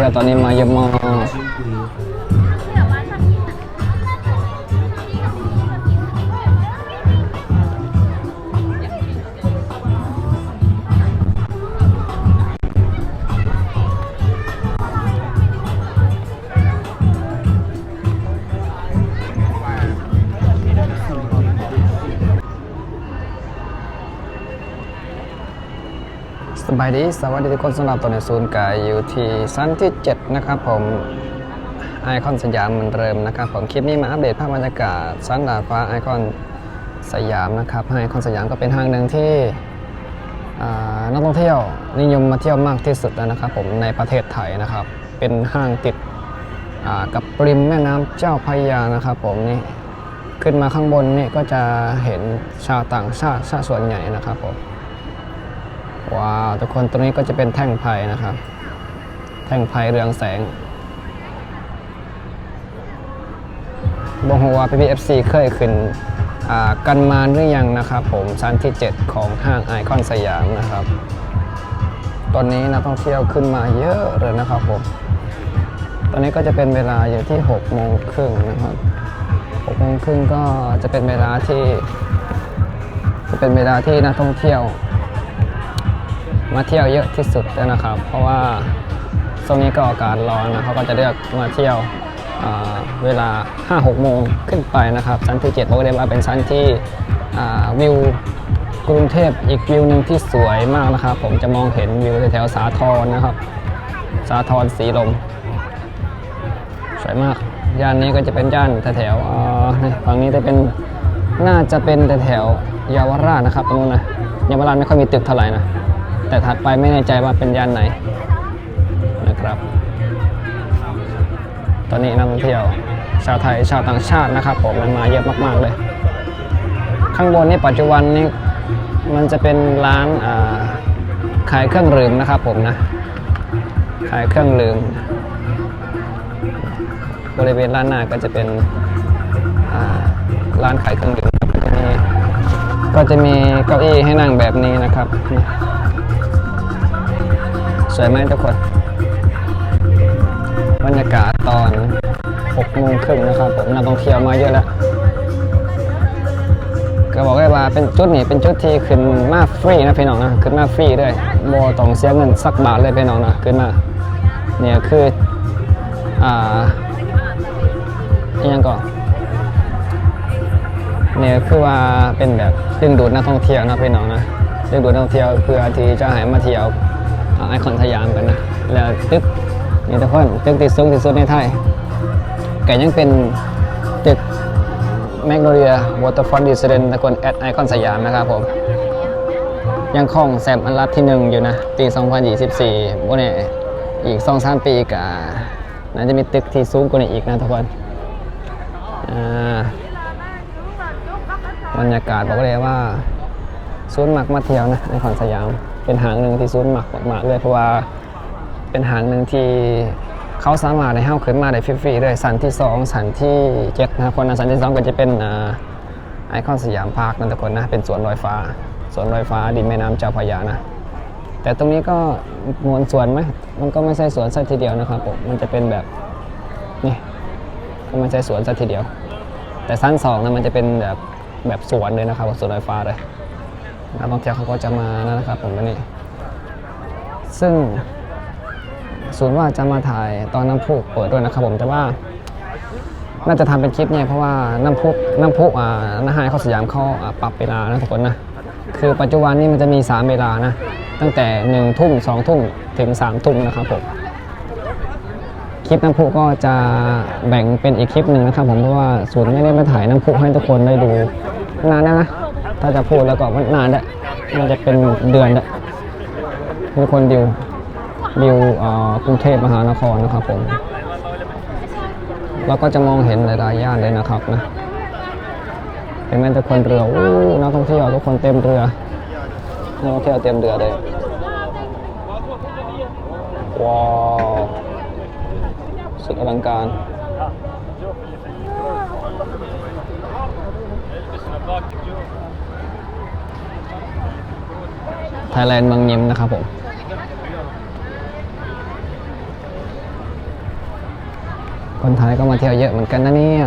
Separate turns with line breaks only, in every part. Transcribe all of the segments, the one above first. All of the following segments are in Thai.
ที่ยวตอนนี้มาเยอะมาก สบายดีสวัสดีทุกคนสำหรับตัวในศูนย์กายอยู่ที่ชั้นที่ 7 นะครับผมไอคอนสยามเหมือนเดิมนะครับผมคลิปนี้มาอัปเดตภาพบรรยากาศชั้นดาดฟ้าไอคอนสยามนะครับไอคอนสยามก็เป็นห้างหนึ่งที่นักท่องเที่ยวนิยมมาเที่ยวมากที่สุดแล้วนะครับผมในประเทศไทยนะครับ เป็นห้างติดกับริมแม่น้ำเจ้าพระยานะครับผมนี่ขึ้นมาข้างบนนี่ก็จะเห็นชาวต่างชาติชาติส่วนใหญ่นะครับผม ว้าวทุกคนตรงนี้ก็จะเป็นแท่งไผ่นะครับ แท่งไผ่เรืองแสงบงหัวา PPFC เคยขึ้นอ่ากันมาหรือยังนะครับผมชั้นที่ 7 ของห้างไอคอนสยามนะครับ ตอนนี้นักท่องเที่ยวขึ้นมาเยอะเลยนะครับผม ตอนนี้ก็จะเป็นเวลาอยู่ที่6โมงครึ่งนะครับ6โมงครึ่งก็จะเป็นเวลาที่ จะเป็นเวลาที่นักท่องเที่ยว มาเที่ยวเยอะที่สุดด้วนะครับ เพราะว่าช่วงนี้ก็อากาศร้อนนะเขาก็จะเลือกมาเที่ยวเวลา 5-6 โมงขึ้นไปนะครับชั้นที่7บอกเลยว่าเป็นชั้นที่วิวกรุงเทพอีกวิวหนึ่งที่สวยมากนะครับ ผมจะมองเห็นวิวแถวสาทรนะครับ สาทรสีลม สวยมากย่านนี้ก็จะเป็นย่านแถวๆฝั่งนี้จะเป็นน่าจะเป็นแถวเยาวราชนะครับตรงนู้นนะเยาวราชไม่ค่อยมีตึกเท่าไหร่นะ แต่ถัดไปไม่แน่ใจว่าเป็นย่านไหนนะครับ ตอนนี้นักท่องเที่ยวชาวไทยชาวต่างชาตินะครับผมมันมาเยอะมาก ๆ เลย ข้างบนนี่ปัจจุบันนี้มันจะเป็นร้านาขายเครื่องดื่มนะครับผมนะ ขายเครื่องดื่มบริเวณร้านหน้าก็จะเป็นร้านขายเครื่องดื่มก็จะมีก็จะมีเก้าอี้ให้นั่งแบบนี้นะครับ สวยไหมทุกคน บรรยากาศตอน6โมงครึ่งนะครับผมนักท่องเที่ยวมาเยอะแล้ว ก็บอกได้ว่าเป็นจุดนี้เป็นจุดที่ขึ้นมาฟรีนะพี่น้องนะขึ้นมาฟรีด้วยโบต้องเสียเงินสักบาทเลยพี่น้องนะขึ้นมาเนี่ยคืออ่ายังก่อนเนี่ยคือว่าเป็นแบบดึงดูดนักท่องเที่ยวนะพี่น้องนะดึงดูดนักท่องเที่ยวเพื่อที่จะให้มาเที่ยว ไอคอนสยามกันนะ แล้วตึกนี่ทุกคนตึกที่สูงที่สุดในไทยก็ยังเป็นตึกแมกโนเลียวอเตอร์ฟอนต์ดิสเดนตะกนแอดไอคอนสยามนะครับผม ยังคงแซมอันดับที่หนึ่งอยู่นะ ปี 2024วันนี้อีก 2-3 ปีก็น่าจะมีตึกที่สูงกว่านี้อีกนะทุกคนบรรยากาศบอกเลยว่าศูนย์หมักมาเที่ยวนะในคอนสยาม เป็นหางหนึ่งที่ศูนย์หมักมากๆเลยเพราะว่าเป็นหางหนึ่งที่เขาสามารถให้เข้าขึ้นมาได้ฟรีๆด้วยสันที่2สันที่7นะคนนะสันที่2ก็จะเป็นไอคอนสยามพาร์คนั่นทุกคนนะเป็นสวนลอยฟ้าสวนลอยฟ้าดินแม่น้ำเจ้าพระยานะแต่ตรงนี้ก็มวลสวนไหมมันก็ไม่ใช่สวนสักทีเดียวนะครับผมมันจะเป็นแบบนี่ก็ไม่ใช่สวนสักทีเดียว แต่สั้นสองนะมันจะเป็นแบบแบบสวนเลยนะครับสวนลอยฟ้าเลย นักท่องเที่ยวเขาก็จะมานะครับผมวันนี้ ซึ่งศูนว่าจะมาถ่ายตอนน้ำพุเปิดด้วยนะครับผมแต่ว่า น่าจะทำเป็นคลิปเนี่ยเพราะว่าน้ำพุน้ำพุอ่านาหายเขาสยามเขาปรับเวลานะทุกคนนะคือปัจจุบันนี้มันจะมี 3 เวลานะ ตั้งแต่1ทุ่ม2ทุ่มถึง3ทุ่มนะครับผมคลิปน้ำพุก็จะแบ่งเป็นอีกคลิปหนึ่งนะครับผมเพราะว่าศูนไม่ได้มาถ่ายน้ำพุให้ทุกคนได้ดูนานแล้วนะ ถ้าจะพูดแล้วก็มันนานแล้วมันจะเป็นเดือนแล้วมีคนดิวดิวกรุงเทพมหานครนะครับผมเราก็จะมองเห็นหลายๆย่านเลยนะครับนะเป็นแม้แต่คนเรือโอ้นักท่องเที่ยวทุกคนเต็มเรือนักท่องเที่ยวเต็มเรือเลยว้าวสุดอลังการ ไทยแลนด์เมืองยิ้มนะครับผมคนไทยก็มาเที่ยวเยอะเหมือนกันนะเนี่ย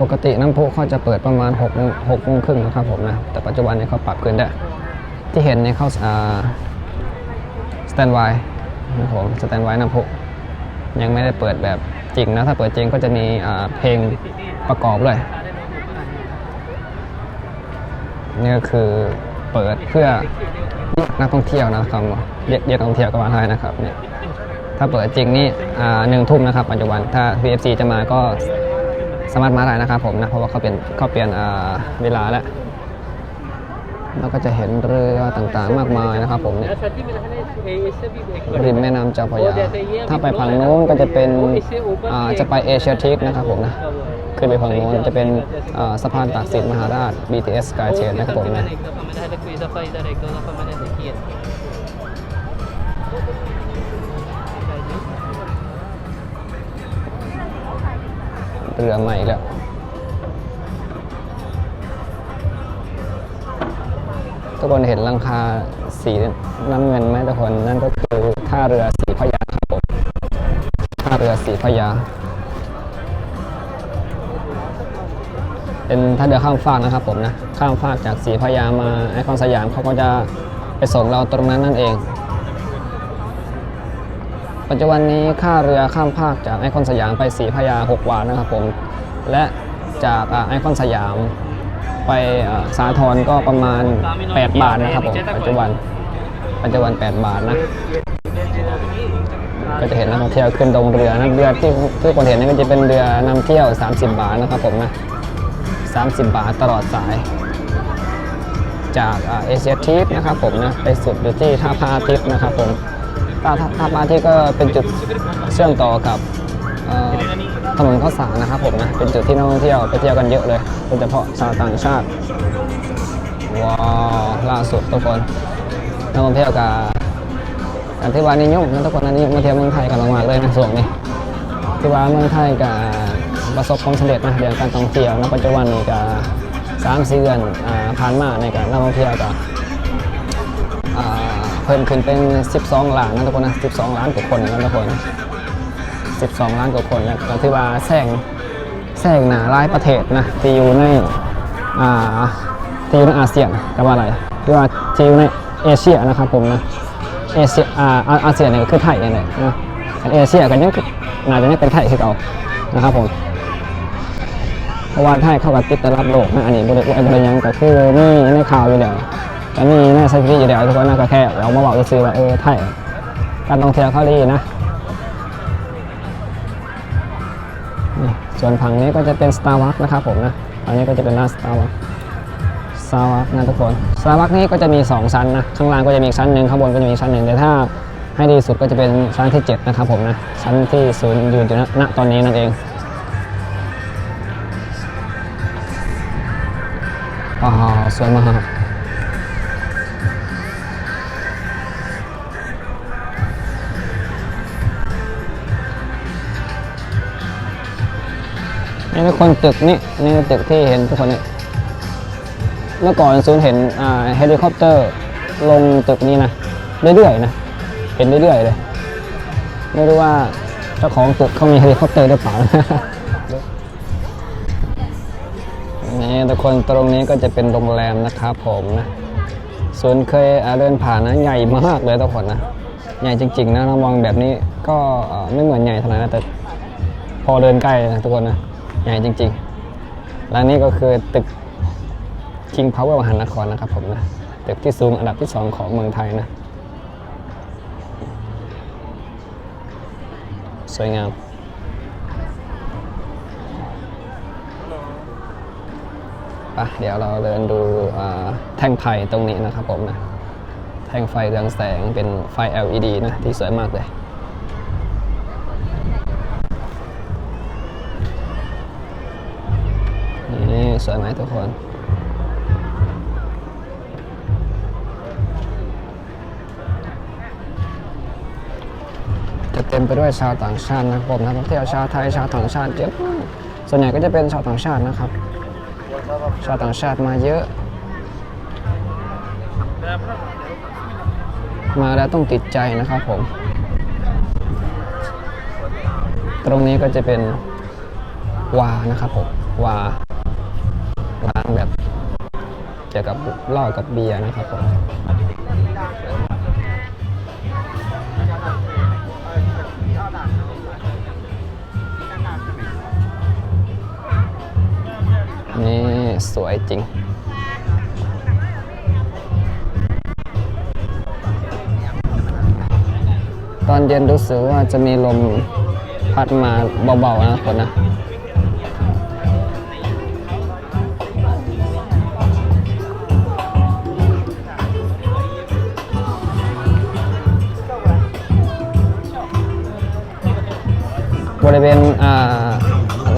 ปกติน้ำพุเขาจะเปิดประมาณ6โมง6โมงครึ่งนะครับผมนะ แต่ปัจจุบันนี้เขาปรับขึ้นได้ ที่เห็นเนี่ยเขาสแตนไวนะครับผมสแตนไวน้ำพุยังไม่ได้เปิดแบบจริงนะ ถ้าเปิดจริงก็จะมีเพลง ประกอบด้วยนี่ก็คือเปิดเพื่อเรียกนักท่องเที่ยวนะครับเรียกเรียกนักท่องเที่ยวก็ว่าได้นะครับเนี่ยถ้าเปิดจริงนี่หนึ่งทุ่มนะครับปัจจุบันถ้า VFC จะมาก็สามารถมาได้นะครับผมนะเพราะว่าเขาเปลี่ยนเขาเปลี่ยนเวลาแล้วแล้วก็จะเห็นเรือต่างๆมากมายนะครับผมเนี่ยริมแม่น้ำเจ้าพระยาถ้าไปฝั่งนู้นก็จะเป็นจะไปเอเชียทิกนะครับผมนะ ขึ้นไปฝั่งนู้นจะเป็นสะพานตากสินมหาราช BTS SkyTrain นะครับผมนะเรือใหม่แล้วทุกคนเห็นลังคาสีน้ำเงินไหมทุกคนนั่นก็คือท่าเรือสีพยาครับผมท่าเรือสีพยา เป็นท่าเรือข้ามฟากนะครับผมนะข้ามฟากจากสีพยามาไอคอนสยามเขาก็จะไปส่งเราตรงนั้นนั่นเอง ปัจจุบันนี้ค่าเรือข้ามภาคจากไอคอนสยามไปสีพยา6บาทนะครับผมและจากไอคอนสยามไปสาทรก็ประมาณ 8 บาทนะครับผมปัจจุบันปัจจุบัน 8 บาทนะก็จะเห็นนักท่องเที่ยวขึ้นตรงเรือนะเรือที่ที่คนเห็นนี่ก็จะเป็นเรือนำเที่ยว 30 บาทนะครับผมนะ 30 บาทตลอดสาย จากเอเชียทิปนะครับผมนะไปสุดอยู่ที่ท่าพระอาทิตย์นะครับผมท่าท่าพระอาทิตย์ก็เป็นจุดเชื่อมต่อกับถนนข้าวสารนะครับผมนะเป็นจุดที่นักท่องเที่ยวไปเที่ยวกันเยอะเลยโดยเฉพาะชาวต่างชาติว้าวล่าสุดทุกคนนักท่องเที่ยวกับการที่ว่านิยมนะทุกคนนะนิยมมาเที่ยวเมืองไทยกันมากเลยนะส่วนนี้ที่ว่าเมืองไทยกับ ประสบความสำเร็จนะเรื่องการท่องเที่ยวในปัจจุบันนี้กับสามสี่เดือนอผ่านมาในการนักท่องเที่ยวกับอ่าเพิ่มขึ้นเป็น 12 ล้านนะทุกคนนะ 12 ล้านกว่าคนนะทุกคน 12 ล้านกว่าคนนะก็ถือว่าแซงแซงหนาหลายประเทศนะที่อยู่ในที่อยู่ในอาเซียนก็ว่าอะไรที่ว่าที่อยู่ในเอเชียนะครับผมนะเอเชียอาอาเซียนเนี่ยคือไทยนี่แหละนะแต่เอเชียกันยังน่าจะยังเป็นไทยคือเก่านะครับผม เพราะว่าไทยเข้ากับติดตลาดโลกนะอันนี้บริบทบริยังก็คือนี่ในข่าวอยู่แล้วก็มีในสถิติอยู่แล้วทุกคนนะก็แค่เรามาบอกซื้อว่าเออไทยการท่องเที่ยวเขาดีนะนี่ส่วนฝั่งนี้ก็จะเป็น Starbucks นะครับผมนะอันนี้ก็จะเป็นร้าน Starbucks Starbucks นะทุกคน Starbucks นี้ก็จะมี 2 ชั้นนะข้างล่างก็จะมีชั้นหนึ่งข้างบนก็จะมีชั้นหนึ่งแต่ถ้าให้ดีสุดก็จะเป็นชั้นที่ 7 นะครับผมนะชั้นที่ศูนย์อยู่ณตอนนี้นั่นเอง สวยมากนี่ทุกคนตึกนี่นี่ตึกที่เห็นทุกคนนี่เมื่อก่อนซูนเห็นเฮลิคอปเตอร์ลงตึกนี้นะเรื่อยๆนะเห็นเรื่อยๆเลย ไม่รู้ว่าเจ้าของตึกเขามีเฮลิคอปเตอร์หรือเปล่า คนตรงนี้ก็จะเป็นโรงแรมนะครับผมนะส่วนเคยเดินผ่านนะใหญ่มากเลยทุกคนนะใหญ่จริงๆนะเรามองแบบนี้ก็ไม่เหมือนใหญ่เท่าไหร่นะแต่พอเดินใกล้นะทุกคนนะใหญ่จริงๆ และนี่ก็คือตึก King Power มหานครนะครับผมนะตึกที่สูงอันดับที่ 2 ของเมืองไทยนะ สวยงามะเดี๋ยวเราเดินดูแท่งไฟตรงนี้นะครับผมนะ แท่งไฟเรืองแสงเป็นไฟ LED นะที่สวยมากเลยนี่สวยไหมทุกคนจะเต็มไปด้วยชาวต่างชาตินะครับผมนักท่องเที่ยวชาวไทยชาวต่างชาติเยอะส่วนใหญ่ก็จะเป็นชาวต่างชาตินะครับ ชาวต่างชาติมาเยอะ มาแล้วต้องติดใจนะครับผม ตรงนี้ก็จะเป็นวานะครับผมวาร้านแบบเกี่ยวกับเหล้ากับเบียร์นะครับผมนี่ สวยจริง ตอนเย็นรู้สึกว่าจะมีลมพัดมาเบาๆนะคนนะบริเวณ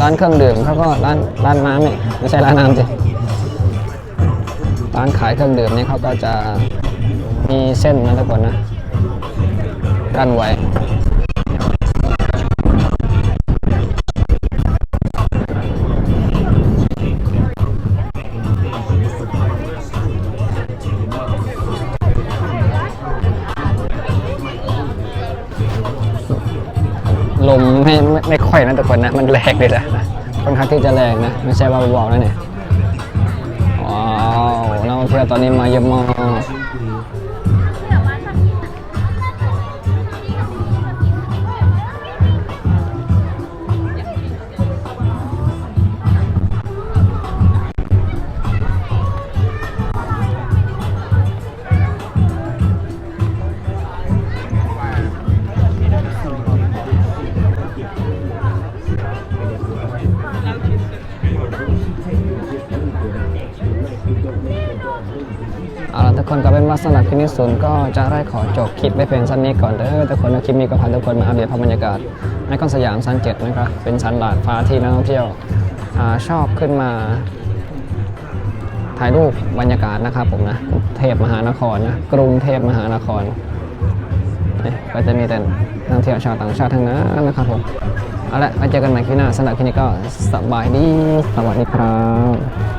ร้านเครื่องดื่มเขาก็ร้านร้านน้ำนี่ ไม่ใช่ร้านน้ำสิร้านขายเครื่องดื่มนี่เขาก็จะมีเส้นนะทุกคนนะกั้นไว้ลมไม่ไม่ไม่ค่อยนะทุกคนนะ มันแรงเลยนะ ค่อนข้างที่จะแรงนะ ไม่ใช่ว่าเบาๆนะเนี่ยว้าวนักท่องเที่ยวตอนนี้มาเยอะมาก สำหรับคลิปนี้ศูนย์ก็จะได้ขอจบคลิปไปเพียงสั้นนี้ก่อนเด้อทุกคนนะคลิปนี้ก็พาทุกคนมาอัปเดตภาพบรรยากาศในกองสยามซันเจ็ดนะครับเป็นชั้นลาดฟ้าที่นักท่องเที่ยวชอบขึ้นมา ถ่ายรูปบรรยากาศนะครับผมนะเทพมหานครนะกรุงเทพมหานครก็จะมีแต่นักท่องเที่ยวชาวต่างชาติทั้งนั้นนะครับผมเอาละไว้เจอกันใหม่คลิปหน้าสำหรับคลิปนี้ก็สบายดีสวัสดีครับ